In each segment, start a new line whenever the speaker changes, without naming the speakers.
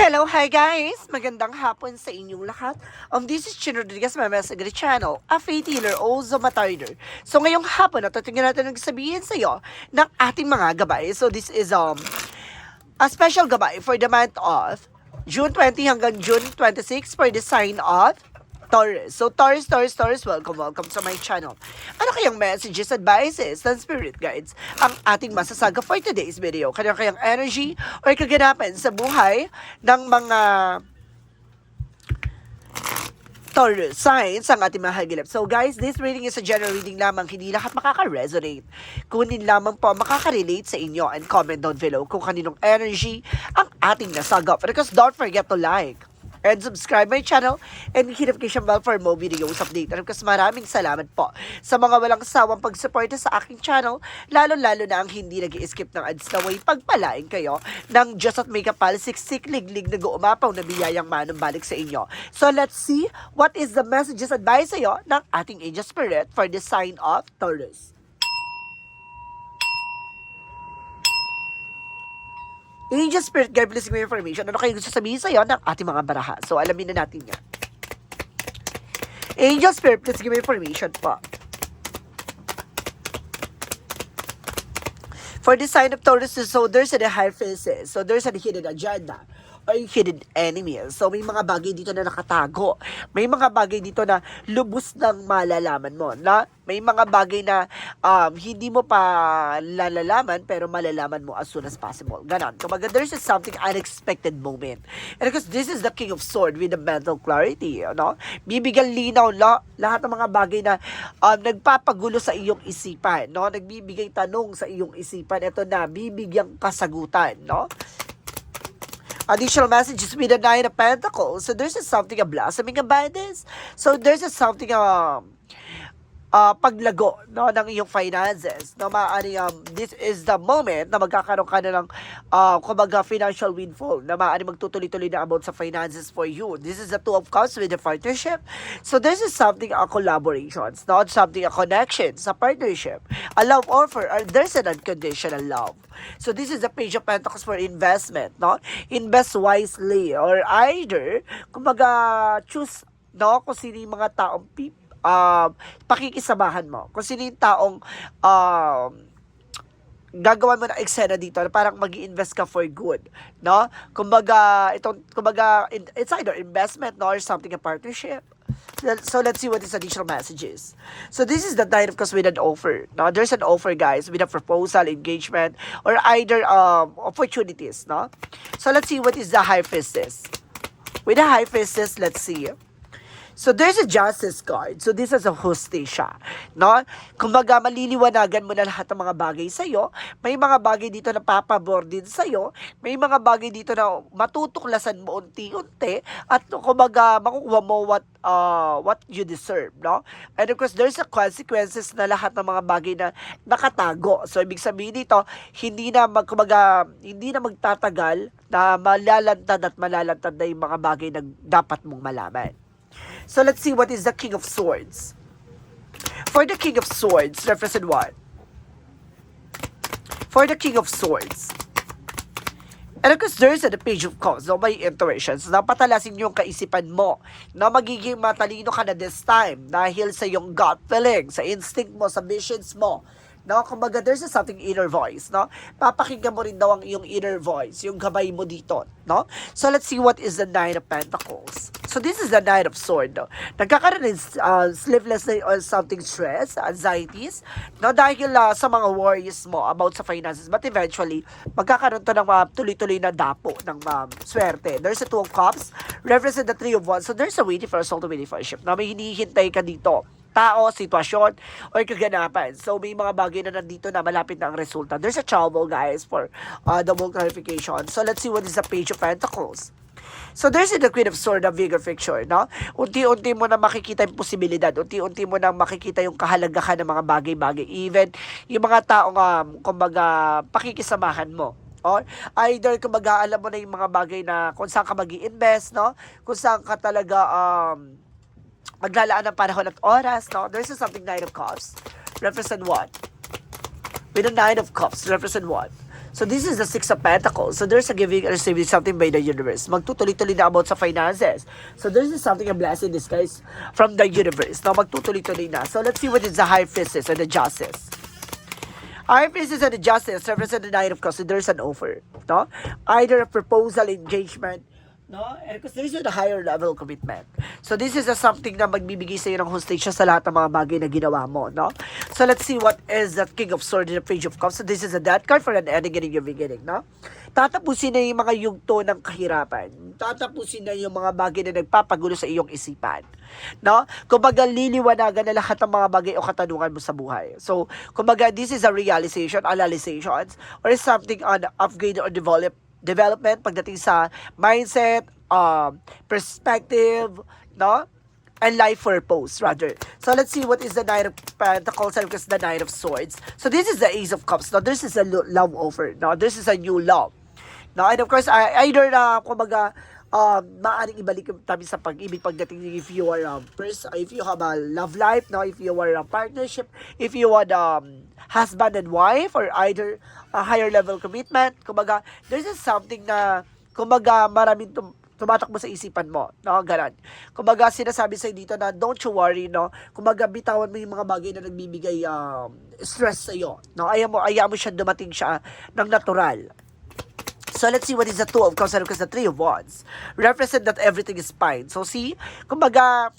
Hello, hi guys! Magandang hapon sa inyong lahat. Um, this is Chin Rodriguez, my Messenger Channel, a faith healer, also matarder. So ngayong hapon, natatingin natin ang sabihin sa iyo ng ating mga gabay. So this is um a special gabay for the month of June 20 hanggang June 26 for the sign of Taurus. So Taurus, Taurus, Taurus, welcome, welcome sa my channel. Ano kayang messages, advices, and spirit guides ang ating masasaga for today's video? Kanyang kayang energy or kaganapan sa buhay ng mga Taurus signs ang ating mahagilap. So guys, this reading is a general reading lamang. Hindi lahat makaka-resonate. Kunin lamang po makaka-relate sa inyo and comment down below kung kaninong energy ang ating nasagap. Because don't forget to like and subscribe my channel and hit notification bell for more videos update. And kasi maraming salamat po sa mga walang sawang pagsuporta sa aking channel, lalo-lalo na ang hindi nag skip ng ads na way pagpalain kayo ng Diyos at may kapal, siksik, liglig, nag-uumapaw na biyayang manong balik sa inyo. So let's see what is the messages advice sa'yo ng ating angel spirit for the sign of Taurus. Angel Spirit please give me information. Ano kayo gusto sabihin sa'yo ng ating mga baraha? So, alamin na natin yan. Angel Spirit, please give me information po. For the sign of Taurus, so there's a high faces. So there's a hidden agenda or hidden enemy. So may mga bagay dito na nakatago. May mga bagay dito na lubos ng malalaman mo. Na may mga bagay na um, hindi mo pa lalalaman pero malalaman mo as soon as possible. Ganon. Kumbaga, there's just something unexpected moment. And because this is the King of Sword with the mental clarity. No? Bibigyan linaw la, lahat ng mga bagay na um, nagpapagulo sa iyong isipan. No? Nagbibigay tanong sa iyong isipan. Ito na, bibigyang kasagutan. No? Additional messages with the Nine of Pentacles. So there's just something a blossoming abundance. So there's just something um uh, paglago no ng iyong finances no maaari um this is the moment na magkakaroon ka na ng uh, kumbaga financial windfall na maaari magtutuloy-tuloy na about sa finances for you. This is the two of cups with the partnership. So this is something a collaborations not something a connection sa partnership. A love offer or there's an unconditional love. So this is the page of pentacles for investment no? Invest wisely or either kumbaga choose no kung sino yung mga taong people um, pakikisamahan mo. Kung sino yung taong um, gagawa mo ng eksena dito na parang mag invest ka for good, no? Kumbaga, itong, kumbaga, it's either investment, no, or something a partnership. So let's see what these additional messages. So this is the nine of course with an offer. No, there's an offer, guys, with a proposal, engagement, or either um opportunities. No, so let's see what is the high priestess. With the high priestess, let's see. So there's a justice card. So this is a hostesya. No? Kumbaga, maliliwanagan mo na lahat ng mga bagay sa'yo. May mga bagay dito na papabor din sa'yo. May mga bagay dito na matutuklasan mo unti-unti. At kumbaga, makukuha mo what, uh, what you deserve. No? And of course, there's a consequences na lahat ng mga bagay na nakatago. So, ibig sabihin dito, hindi na mag, kumbaga, hindi na magtatagal na malalantad at malalantad na yung mga bagay na dapat mong malaman. So let's see what is the King of Swords. For the King of Swords, represent what? For the King of Swords. And of course, there's the Page of Cups, no, may intuitions na patalasin yung kaisipan mo na magiging matalino ka na this time dahil sa yung gut feeling, sa instinct mo, sa visions mo. No, kumbaga there's a something inner voice, no? Papakinggan mo rin daw ang yung inner voice, yung gabay mo dito, no? So let's see what is the Nine of Pentacles. So this is the Nine of Sword, no? Nagkakaroon ng uh, sleepless or something stress, anxieties, no? Dahil uh, sa mga worries mo about sa finances, but eventually, magkakaroon to ng uh, tuloy-tuloy na dapo ng um, swerte. There's a Two of Cups, represent the Three of Wands, so there's a waiting for a soul to waiting for a ship, na may hinihintay ka dito tao, sitwasyon, or kaganapan. So, may mga bagay na nandito na malapit na ang resulta. There's a trouble, guys, for uh, double clarification. So, let's see what is the Page of Pentacles. So, there's the Queen of Swords na bigger picture, no? Unti-unti mo na makikita yung posibilidad. Unti-unti mo na makikita yung kahalagahan ng mga bagay-bagay. Even yung mga taong, um, kumbaga, pakikisamahan mo. Or either kumbaga alam mo na yung mga bagay na kung saan ka mag invest no? Kung saan ka talaga um, maglalaan ng panahon at oras, no? There's something Nine of Cups. Represent what? With a Nine of Cups, represent what? So this is the Six of Pentacles. So there's a giving and receiving something by the universe. Magtutuloy-tuloy na about sa finances. So there's something a blessing in disguise from the universe. No, magtutuloy-tuloy na. So let's see what is the High Priestess and the Justice. High Priestess and the Justice represent the Nine of Cups. So there's an offer. No? Either a proposal, engagement, No? And because this is a higher level commitment. So this is a something na magbibigay sa iyo ng hostation sa lahat ng mga bagay na ginawa mo, no? So let's see what is the King of Swords and the Page of Cups. So this is a death card for an ending and a new beginning, no? Tatapusin na yung mga yugto ng kahirapan. Tatapusin na yung mga bagay na nagpapagulo sa iyong isipan. No? Kumbaga, liliwanagan na lahat ng mga bagay o katanungan mo sa buhay. So, kumbaga, this is a realization, analyzations, or something on upgrade or develop development pagdating sa mindset, um, perspective, no? And life purpose, rather. So, let's see what is the Knight of Pentacles and because the Knight of Swords. So, this is the Ace of Cups. Now, this is a lo- love offer. Now, this is a new love. Now, and of course, I, either na, kumbaga, um, maaaring ibalik tabi sa pag-ibig pagdating if you are um, pers- if you have a love life, no, if you are a partnership, if you are um, husband and wife, or either a higher level commitment, kumbaga, there's just something na, kumbaga, maraming tum- tumatakbo sa isipan mo, no, ganun. Kumbaga, sinasabi sa'yo dito na, don't you worry, no, kumbaga, bitawan mo yung mga bagay na nagbibigay um, stress sa'yo, no, ayaw mo, ayaw mo siya dumating siya ng natural. So let's see what is the two of cups and because the three of wands represent that everything is fine. So see, kumbaga,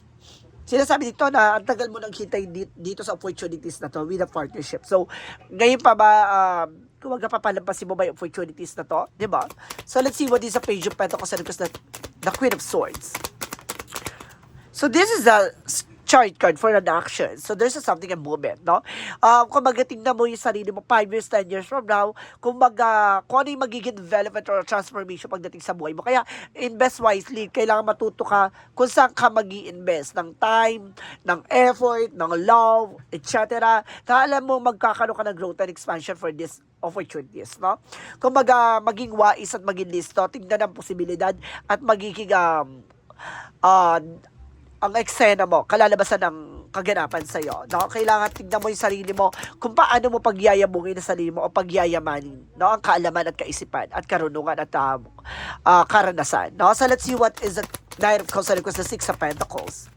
sinasabi dito na ang tagal mo nang hintay di- dito sa opportunities na to with a partnership. So, ngayon pa ba, um, kumbaga papalampasin mo ba yung opportunities na to? 'Di ba? So let's see what is the page of pentacles and because the, the queen of swords. So this is s- chart card for an action. So there's a something a movement, no? Um, kumbaga tingnan mo yung sarili mo 5 years, 10 years from now, kumbaga kung ano yung magiging development or transformation pagdating sa buhay mo. Kaya invest wisely, kailangan matuto ka kung saan ka mag invest ng time, ng effort, ng love, etc. Na alam mo magkakaroon ka ng growth and expansion for this opportunities, no? Kumbaga, maging wais at maging listo, tingnan ang posibilidad at magiging um, ah, ang eksena mo, kalalabasan ng kaganapan sa iyo. No? Kailangan tignan mo yung sarili mo kung paano mo pagyayabungin ang sarili mo o pagyayamanin no? ang kaalaman at kaisipan at karunungan at um, ah, karanasan. No? So let's see what is the of Cups and the Six of Pentacles.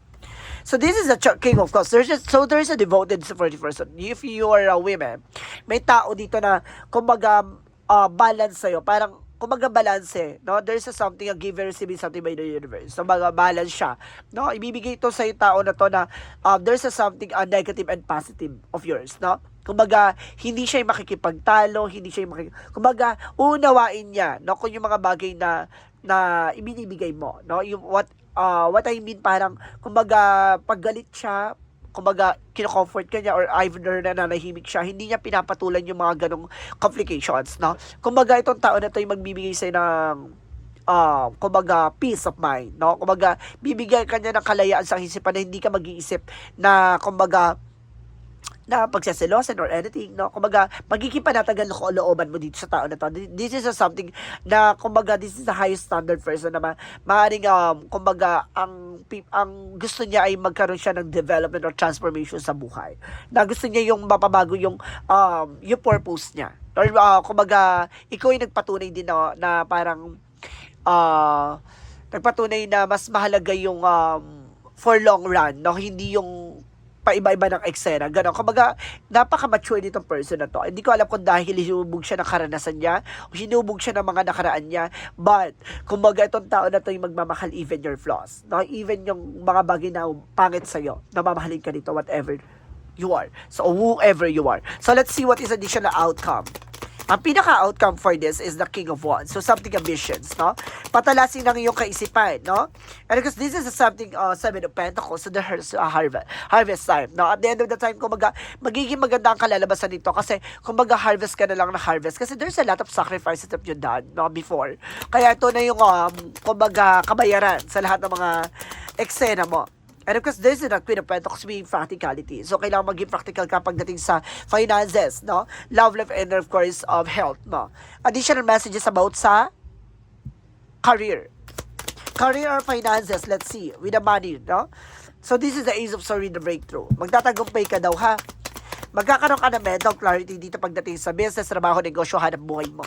So this is a king of cups. There's just, so there's a devoted the person. If you are a women, may tao dito na kumbaga uh, balance sa'yo. Parang kumbaga balance eh, no? There's a something, a give and receiving something by the universe. So, kumbaga balance siya. No? Ibibigay ito sa tao na to na um, there's a something a negative and positive of yours, no? Kumbaga, hindi siya yung makikipagtalo, hindi siya yung makikip... Kumbaga, unawain niya, no? Kung yung mga bagay na na ibinibigay mo, no? Yung what uh, what I mean parang kumbaga paggalit siya, kumbaga kino-comfort ka niya or either na nanahimik siya, hindi niya pinapatulan yung mga ganong complications, no? Kumbaga itong tao na to yung magbibigay sa'yo ng uh, kumbaga, peace of mind, no? Kumbaga, bibigyan ka niya ng kalayaan sa isipan na hindi ka mag-iisip na, kumbaga, na pagseselosan or anything, no? Kumbaga, magiging panatagal na looban mo dito sa tao na to. This is a something na, kumbaga, this is the highest standard person na ma um, kumbaga, ang, ang gusto niya ay magkaroon siya ng development or transformation sa buhay. Na gusto niya yung mapabago yung, um, yung purpose niya. Or, uh, kumbaga, ikaw yung nagpatunay din na, na parang, uh, nagpatunay na mas mahalaga yung um, for long run, no? Hindi yung paiba-iba ng eksena. Ganon. Kumbaga, napaka-mature nitong person na to. Hindi ko alam kung dahil hinubog siya ng karanasan niya o hinubog siya ng mga nakaraan niya. But, kumbaga, itong tao na to yung magmamahal even your flaws. No? Even yung mga bagay na pangit sa'yo, na mamahalin ka nito, whatever you are. So, whoever you are. So, let's see what is additional outcome. Ang pinaka-outcome for this is the King of Wands. So, something ambitions, no? Patalasin ng iyong kaisipan, no? And because this is a something, uh, Seven of Pentacles, so there's a harvest, harvest time, no? At the end of the time, kumbaga, magiging maganda ang kalalabasan nito kasi, kumbaga, harvest ka na lang na harvest. Kasi there's a lot of sacrifices that you've done, no? Before. Kaya ito na yung, um, kumbaga, kabayaran sa lahat ng mga eksena mo. And of course, this is the Queen of Pentacles practicality. So, kailangan maging practical ka pagdating sa finances, no? Love life and of course, of health, no? Additional messages about sa career. Career or finances, let's see, with the money, no? So, this is the Ace of Swords, the breakthrough. Magtatagumpay ka daw, ha? Magkakaroon ka ng mental clarity dito pagdating sa business, trabaho, negosyo, hanap buhay mo.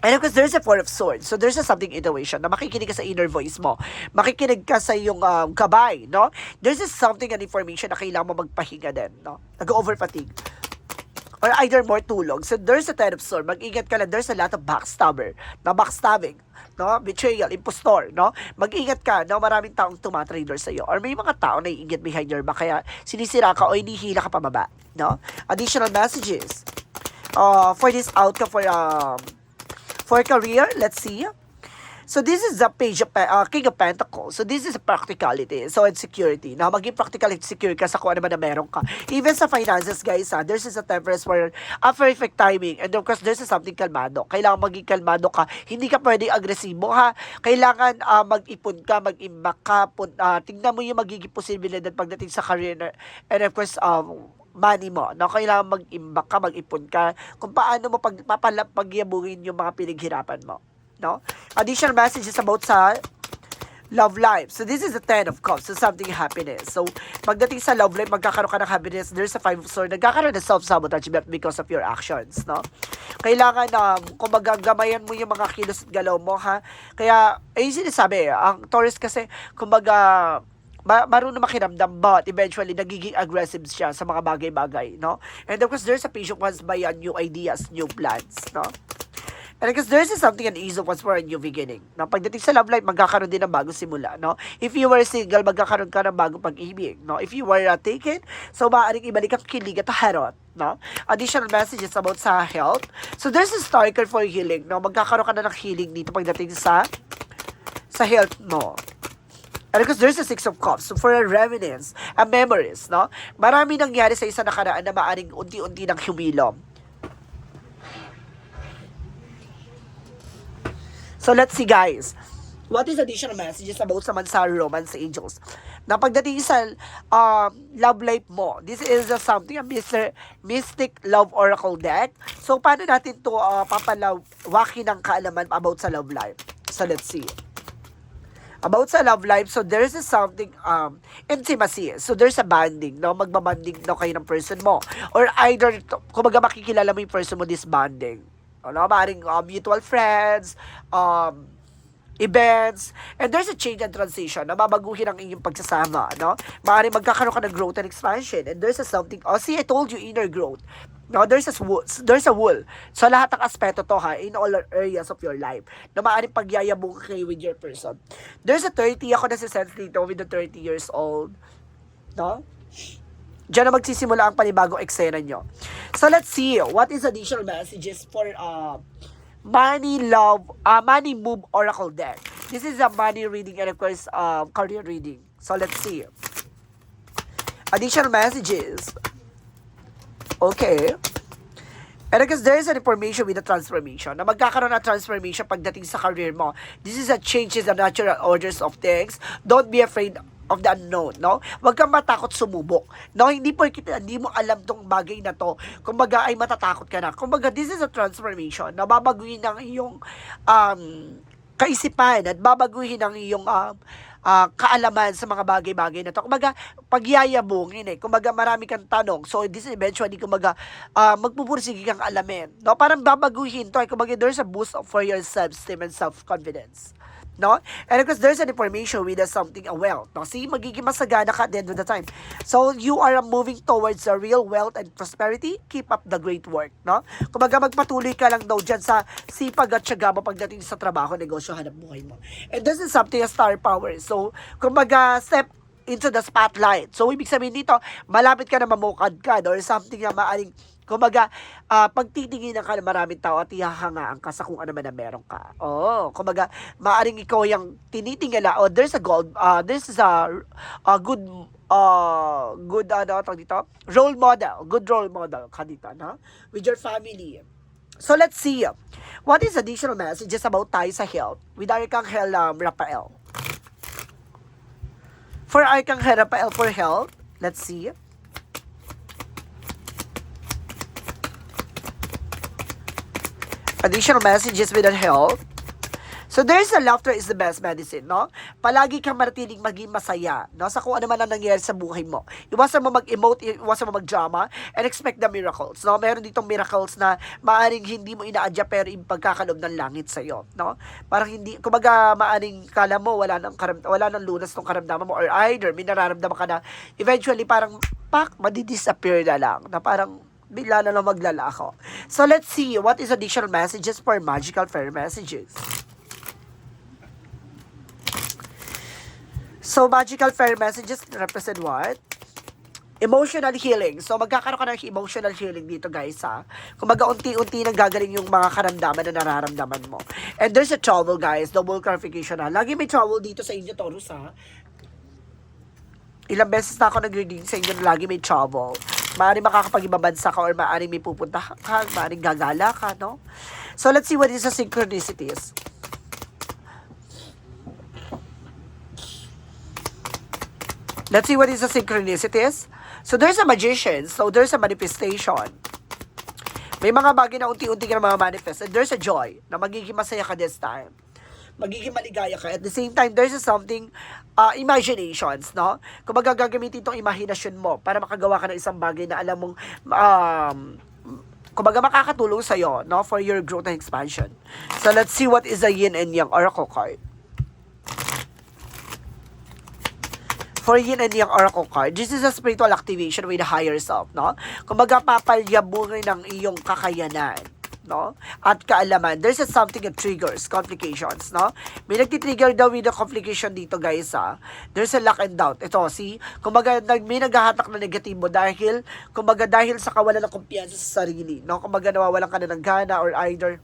And of course, there's a Four of Swords. So, there's a something intuition na makikinig ka sa inner voice mo. Makikinig ka sa iyong um, kabay, no? There's just something and information na kailangan mo magpahinga din, no? Nag-over fatigue. Or either more tulog. So, there's a Ten of Swords. Mag-ingat ka lang. There's a lot of backstabber. Na backstabbing. No? Betrayal, impostor, no? Mag-ingat ka, no? Maraming taong tumatrader sa iyo. Or may mga tao na iingat behind your back. Kaya sinisira ka o inihila ka pababa, no? Additional messages. Uh, for this outcome for um, For career, let's see. So this is the page of uh, King of Pentacles. So this is practicality. So it's security. Now maging practical at secure ka sa kung ano man na meron ka. Even sa finances guys, ha, there's is a temperance where a perfect timing. And of course, there's is something kalmado. Kailangan maging kalmado ka. Hindi ka pwedeng agresibo ha. Kailangan uh, mag-ipon ka, mag-imbak ka. Pun, uh, tingnan mo yung magiging posibilidad pagdating sa career. na- And of course, um, money mo. No? Kailangan mag-imbak ka, mag-ipon ka. Kung paano mo pag, papala, pagyabungin yung mga pinaghirapan mo. No? Additional messages about sa love life. So this is the 10 of cups. So something happiness. So pagdating sa love life, magkakaroon ka ng happiness. There's a 5 of swords. Nagkakaroon ng self-sabotage because of your actions. No? Kailangan na, um, kung magagamayan mo yung mga kilos at galaw mo, ha? Kaya, eh, yung sinasabi, ang Taurus kasi, kumbaga, marunong makiramdam but eventually nagiging aggressive siya sa mga bagay-bagay, no? And of course, there's a patient wants by uh, new ideas, new plans, no? And because there's something an ease of what's for a new beginning. No? Pagdating sa love life, magkakaroon din ng bagong simula. No? If you were single, magkakaroon ka ng bagong pag-ibig. No? If you were uh, taken, so maaaring ibalik ang kilig at harot. No? Additional messages about sa health. So there's a striker for healing. No? Magkakaroon ka na ng healing dito pagdating sa sa health mo. And because there's a Six of Cups, so for a reminiscence, a memories, no? Marami nangyari sa isa nakaraan na maaring unti-unti nang humilom. So let's see guys. What is additional messages about sa sa romance angels? Na pagdating sa um, love life mo, this is uh, something, a Mr. Mystic Love Oracle deck. So paano natin to uh, papalawakin ng kaalaman about sa love life? So let's see about sa love life, so there's a something, um, intimacy. So there's a bonding, no? Magbabanding no kayo ng person mo. Or either, kumbaga makikilala mo yung person mo this bonding. Ano, maaaring uh, mutual friends, um, events, and there's a change and transition na babaguhin ang inyong pagsasama, no? Maaaring magkakaroon ka ng growth and expansion, and there's a something, oh, see, I told you, inner growth. No, there's a there's a wool. So, lahat ng aspeto to, ha, in all areas of your life, na maaaring pagyayabong kayo with your person. There's a 30, ako na si sense dito with the 30 years old, no? Diyan na magsisimula ang panibagong eksena nyo. So, let's see. What is additional messages for uh, money, love, uh, money, move, oracle deck? This is a money reading and of course, uh, career reading. So, let's see. Additional messages. Okay. And because there is an information with a transformation na magkakaroon ng transformation pagdating sa career mo. This is a change in the natural orders of things. Don't be afraid of the unknown, no? Huwag kang matakot sumubok. No, hindi po hindi mo alam tong bagay na to. Kumbaga ay matatakot ka na. Kumbaga this is a transformation na babaguhin ng iyong um, kaisipan at babaguhin ang iyong um, ah, kaalaman sa mga bagay-bagay na to. Kumbaga, pagyayabungin eh. Kumbaga, marami kang tanong. So, this is eventually, kumbaga, uh, magpupursige kang alamin. No? Parang babaguhin to. Kumbaga, there's a boost for your self-esteem and self-confidence. No? And because there's an information with something, a wealth. No? See, magiging masagana ka at the end of the time. So, you are moving towards a real wealth and prosperity. Keep up the great work. No? Kumbaga, magpatuloy ka lang daw dyan sa sipag at syaga mo pagdating sa trabaho, negosyo, hanap buhay mo. And this is something a star power. So, kumbaga, step into the spotlight. So, ibig sabihin dito, malapit ka na mamukad ka or something na maaring Kumbaga, ah pagtitingin ka ng maraming tao at ihahangaan ka sa kung ano man na meron ka. Oo, kumbaga, maaring ikaw yung tinitingala, oh, there's a gold, uh, this is a, a good, uh, good, ano, tawag dito? Role model, good role model ka dito, no? With your family. So, let's see. What is additional messages about tayo sa health with Arcangel um, Rafael? For Arcangel Rafael for health, let's see. Additional messages with health. So there's a laughter is the best medicine, no? Palagi kang maratiling maging masaya, no? Sa kung ano man ang nangyayari sa buhay mo. Iwasan mo mag-emote, iwasan mo mag-drama, and expect the miracles, no? Meron ditong miracles na maaring hindi mo inaadya pero yung pagkakalob ng langit sa iyo, no? Parang hindi, kumbaga maaring kala mo wala nang karam, wala nang lunas tong karamdaman mo or either may nararamdaman ka na eventually parang pak, madi-disappear na lang, na parang bigla na lang maglalako. So let's see what is additional messages for magical fairy messages. So, magical fairy messages represent what? Emotional healing. So, magkakaroon ka ng emotional healing dito, guys, ha? Kung unti-unti nang gagaling yung mga karamdaman na nararamdaman mo. And there's a trouble, guys. Double clarification, ha? Lagi may trouble dito sa inyo, Taurus, ha? Ilang beses na ako nag-reading sa inyo na lagi may trouble. Maaaring makakapag-ibabansa ka or maaaring may pupunta ka, maaaring gagala ka, no? So, let's see what is the synchronicities. Let's see what is the synchronicities. So there's a magician. So there's a manifestation. May mga bagay na unti-unti ka na mga manifest. And there's a joy na magiging masaya ka this time. Magiging maligaya ka. At the same time, there's a something, uh, imaginations, no? Kung magagamitin itong imahinasyon mo para makagawa ka ng isang bagay na alam mong, um, kumbaga makakatulong sa'yo, no? For your growth and expansion. So let's see what is the yin and yang oracle card. for yin and yang oracle card, this is a spiritual activation with the higher self, no? Kumbaga, papalyabungin ng iyong kakayanan, no? At kaalaman. There's a something that triggers complications, no? May nagtitrigger daw with the complication dito, guys, ha? There's a lack and doubt. Ito, see? Kumbaga, may naghahatak na negatibo dahil, kumbaga, dahil sa kawalan ng kumpiyansa sa sarili, no? Kumbaga, nawawalan ka na ng gana or either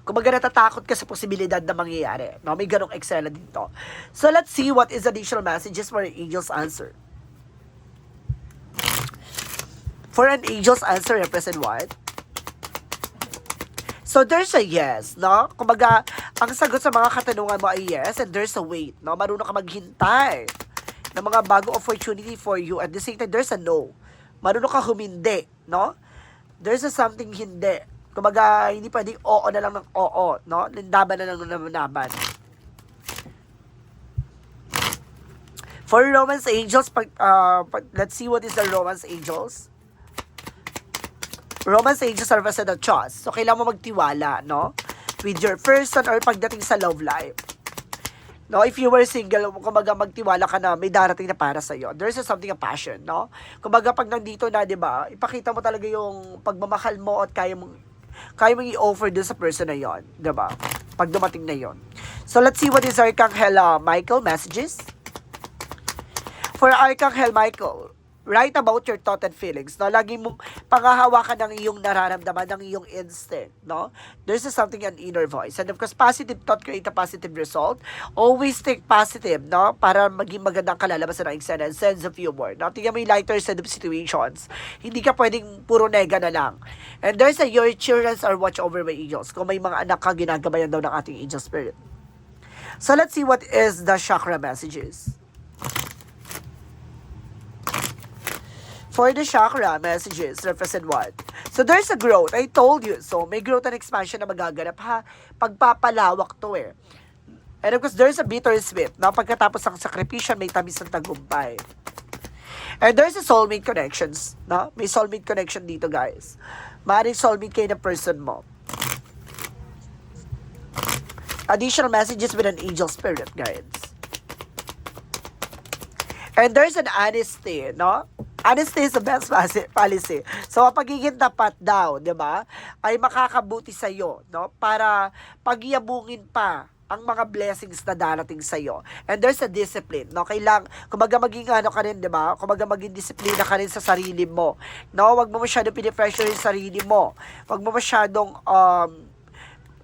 Kumbaga natatakot ka sa posibilidad na mangyayari. No? May ganong eksena dito. So let's see what is additional messages for an angel's answer. For an angel's answer, represent what? So there's a yes, no? Kumbaga, ang sagot sa mga katanungan mo ay yes and there's a wait, no? Marunong ka maghintay ng mga bago opportunity for you. At the same time, there's a no. Marunong ka humindi, no? There's a something hindi. Kumbaga, hindi pwedeng oo na lang ng oo, no? Lindaban na lang ng laban. For romance angels, pag, uh, pag, let's see what is the romance angels. Romance angels are represent of trust. So, kailangan mo magtiwala, no? With your person or pagdating sa love life. No, if you were single, kumbaga magtiwala ka na may darating na para sa iyo. There's something a passion, no? Kumbaga pag nandito na, 'di ba? Ipakita mo talaga yung pagmamahal mo at kaya mong kaya mong i-offer dun sa person na 'yon, 'di ba? Pag dumating na 'yon. So let's see what is Archangel uh, Michael messages. For Archangel Michael, write about your thought and feelings. No? Lagi mong pangahawakan ng iyong nararamdaman, ng iyong instinct. No? There's something an inner voice. And of course, positive thought create a positive result. Always think positive, no? Para maging magandang kalalabasan ng eksena and sense of humor. No? Tingnan mo yung lighter side of situations. Hindi ka pwedeng puro nega na lang. And there's a your children are watch over my angels. Kung may mga anak ka, ginagabayan daw ng ating angel spirit. So let's see what is the chakra messages. For the chakra messages represent what? So there's a growth. I told you. So may growth and expansion na magaganap ha. Pagpapalawak to eh. And of course, there's a bittersweet. Na pagkatapos ng sakripisyon, may tamis ng tagumpay. And there's a soulmate connections. No? May soulmate connection dito, guys. Maaaring soulmate kayo ng person mo. Additional messages with an angel spirit, guides. And there's an honesty, no? Honesty is the best policy. So, ang pagiging tapat daw, di ba, ay makakabuti sa iyo, no? Para pagyabungin pa ang mga blessings na darating sa iyo. And there's a discipline, no? Kailang, kumbaga maging ano ka rin, di ba? Kumbaga maging disiplina ka rin sa sarili mo. No? Huwag mo masyadong pinipressure yung sarili mo. Huwag mo masyadong, um,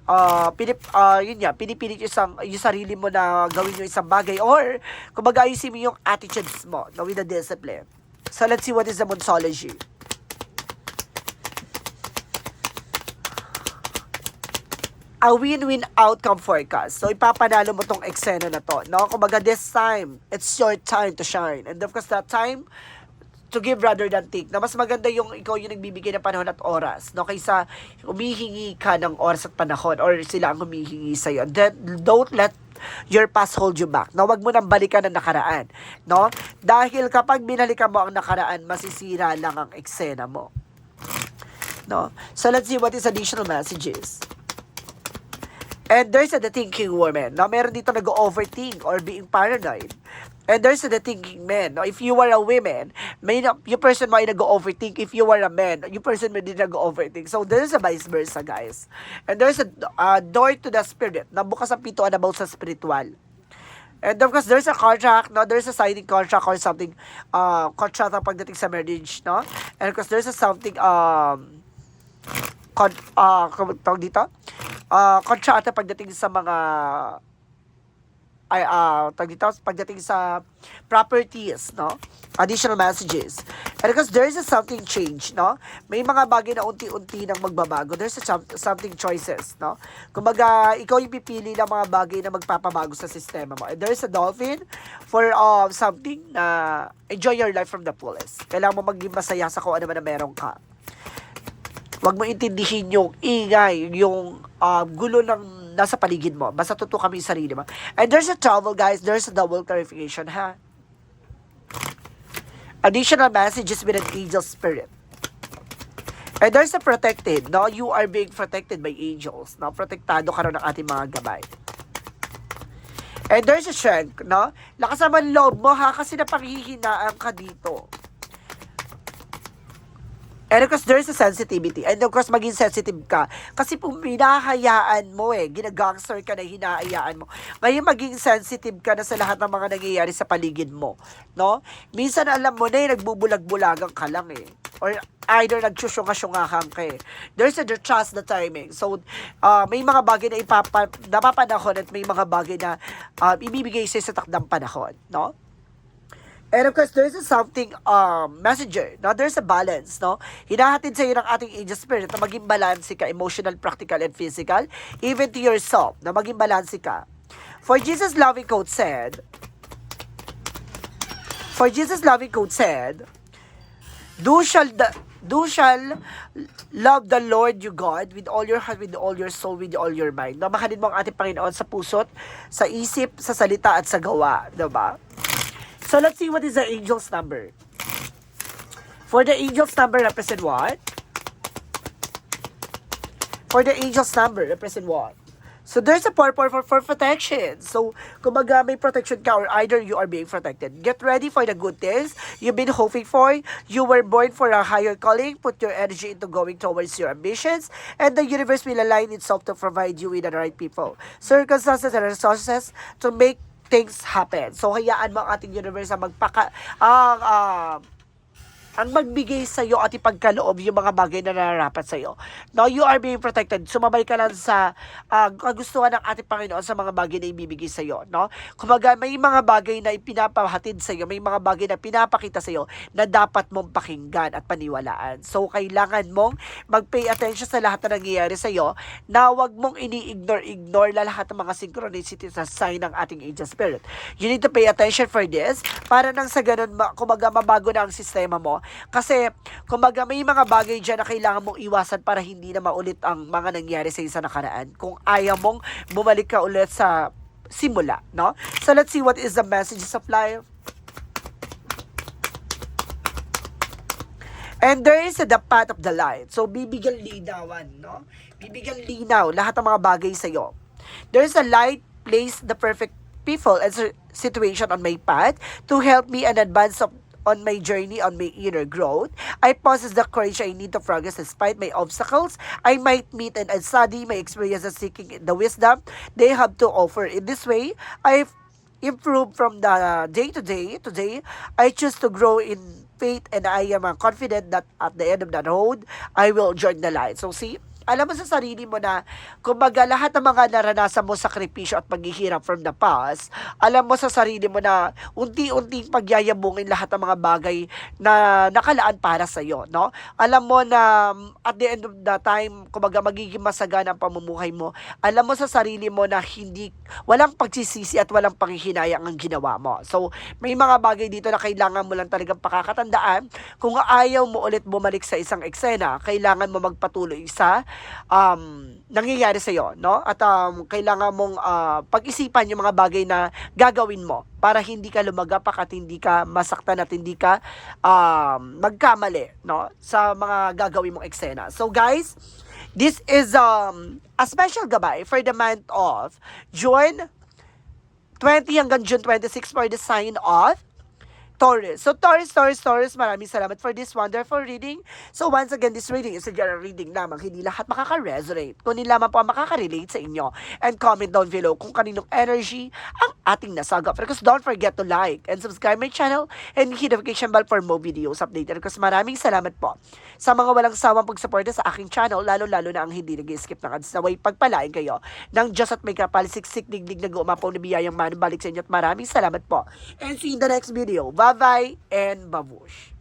uh, pinip, uh, yun nga, pinipilit yung, isang, yung sarili mo na gawin yung isang bagay or kumbaga ayusin mo yung attitudes mo no, with the discipline. So let's see what is the Monsology. A win-win outcome forecast. So, ipapanalo mo tong eksena na to. No? Kumbaga, this time, it's your time to shine. And of course, that time, to give rather than take. Na mas maganda yung ikaw yung nagbibigay ng panahon at oras, no? Kaysa humihingi ka ng oras at panahon or sila ang humihingi sa'yo. Then, don't let your past hold you back. No, wag mo nang balikan ang nakaraan, no? Dahil kapag binalikan mo ang nakaraan, masisira lang ang eksena mo. No? So let's see what is additional messages. And there's a the thinking woman. No, meron dito nag-overthink or being paranoid. And there's the thinking man. No, if you are a woman, may na, yung person mo ay nag-overthink. If you are a man, yung person mo din nag-overthink. So there's a vice versa, guys. And there's a uh, door to the spirit. Nabukas ang pintuan about sa spiritual. And of course, there's a contract, no? There's a signing contract or something, uh, contract ang pagdating sa marriage, no? And of course, there's a something, um, con, uh, tawag dito? Uh, kontrata pagdating sa mga ay uh, tawag dito? Pagdating sa properties no? Additional messages. And because there is a something change no? May mga bagay na unti-unti nang magbabago. There's a some- something choices no? Kumbaga ikaw yung pipili ng mga bagay na magpapabago sa sistema mo. And there's a dolphin for uh, something na enjoy your life from the fullest. Kailangan mo maging masaya sa kung ano man na meron ka Huwag mo intindihin yung ingay, yung uh, gulo ng nasa paligid mo. Basta totoo kami sa sarili mo. And there's a trouble, guys. There's a double clarification, ha? Additional messages with an angel spirit. And there's a protected, no? You are being protected by angels, no? Protektado ka rin ng ating mga gabay. And there's a strength, no? Lakas naman loob mo, ha? Kasi napanghihinaan ka dito. And of course, there's a sensitivity. And of course, maging sensitive ka. Kasi kung hinahayaan mo eh, ginagangster ka na hinahayaan mo. Ngayon, maging sensitive ka na sa lahat ng mga nangyayari sa paligid mo. No? Minsan, alam mo na eh, nagbubulag-bulagan ka lang eh. Or either nagsusyunga-syungahan ka eh. There's a the trust the timing. So, uh, may mga bagay na ipapa, napapanahon at may mga bagay na uh, ibibigay sa'yo sa takdang panahon. No? And of course, there's a something um, messenger. No? There's a balance. No? Hinahatid sa iyo ng ating angel spirit na maging balance ka, emotional, practical, and physical. Even to yourself, na maging balance ka. For Jesus' loving code said, For Jesus' loving code said, Do shall the Do shall love the Lord your God with all your heart, with all your soul, with all your mind. No, mahalin mo ang ating Panginoon sa puso't, sa isip, sa salita at sa gawa. Diba? So let's see what is the angel's number. For the angel's number represent what? For the angel's number represent what? So there's a purpose for, for protection. So kumbaga may protection ka or either you are being protected. Get ready for the good things you've been hoping for. You were born for a higher calling. Put your energy into going towards your ambitions and the universe will align itself to provide you with the right people, circumstances, and resources to make things happen. So, hayaan mo ang ating universe na magpaka, ang, ah, ang magbigay sa iyo at ipagkaloob yung mga bagay na nararapat sa iyo. Now, you are being protected. Sumabay ka lang sa uh, kagustuhan ng ating Panginoon sa mga bagay na ibibigay sa iyo. No? Kumaga, may mga bagay na ipinapahatid sa iyo, may mga bagay na pinapakita sa iyo na dapat mong pakinggan at paniwalaan. So, kailangan mong mag-pay attention sa lahat na nangyayari sa iyo na wag mong ini-ignore-ignore na lahat ng mga synchronicity sa sign ng ating angel spirit. You need to pay attention for this para nang sa ganun, ma- kumaga, mabago na ang sistema mo kasi, kumbaga, may mga bagay dyan na kailangan mong iwasan para hindi na maulit ang mga nangyari sa isa nakaraan. Kung ayaw mong bumalik ka ulit sa simula, no? So, let's see what is the messages of life. And there is the path of the light. So, bibigyan linawan, no? Bibigyan linaw lahat ng mga bagay sa iyo. There is a light place the perfect people and si- situation on my path to help me and advance of on my journey on my inner growth. I possess the courage I need to progress despite my obstacles. I might meet and study my experiences seeking the wisdom they have to offer. In this way, I've improved from the day to day. Today, I choose to grow in faith and I am confident that at the end of that road, I will join the light. So see, alam mo sa sarili mo na, kumbaga lahat ng mga naranasan mo sakripisyo at paghihirap from the past, alam mo sa sarili mo na unti-unting pagyayabungin lahat ng mga bagay na nakalaan para sa iyo, no? Alam mo na mm, at the end of the time, kumbaga magiging masagana ang pamumuhay mo. Alam mo sa sarili mo na hindi walang pagsisisi at walang panghihinayang ang ginawa mo. So, may mga bagay dito na kailangan mo lang talagang pakakatandaan. Kung ayaw mo ulit bumalik sa isang eksena, kailangan mo magpatuloy sa um, nangyayari sa iyo, no? At um, kailangan mong ah, pag-isipan yung mga bagay na gagawin mo para hindi ka lumagapak at hindi ka masaktan at hindi ka um, magkamali, no? Sa mga gagawin mong eksena. So guys, this is um, a special gabay for the month of June 20 hanggang June 26 for the sign of Taurus. So, Taurus, Taurus, Taurus, maraming salamat for this wonderful reading. So, once again, this reading is a general reading lamang. Hindi lahat makaka-resonate. Kunin lamang po ang makaka-relate sa inyo. And comment down below kung kaninong energy ang ating nasagap. Because don't forget to like and subscribe my channel and hit notification bell for more videos updated. Because maraming salamat po sa mga walang sawang pagsuporta sa aking channel, lalo-lalo na ang hindi nag-skip ng ads. Naway pagpalain kayo ng Diyos at may kapalisiksik digdig na gumapaw na biyayang manubalik sa inyo at maraming salamat po. And see you in the next video. Bye-bye and babush.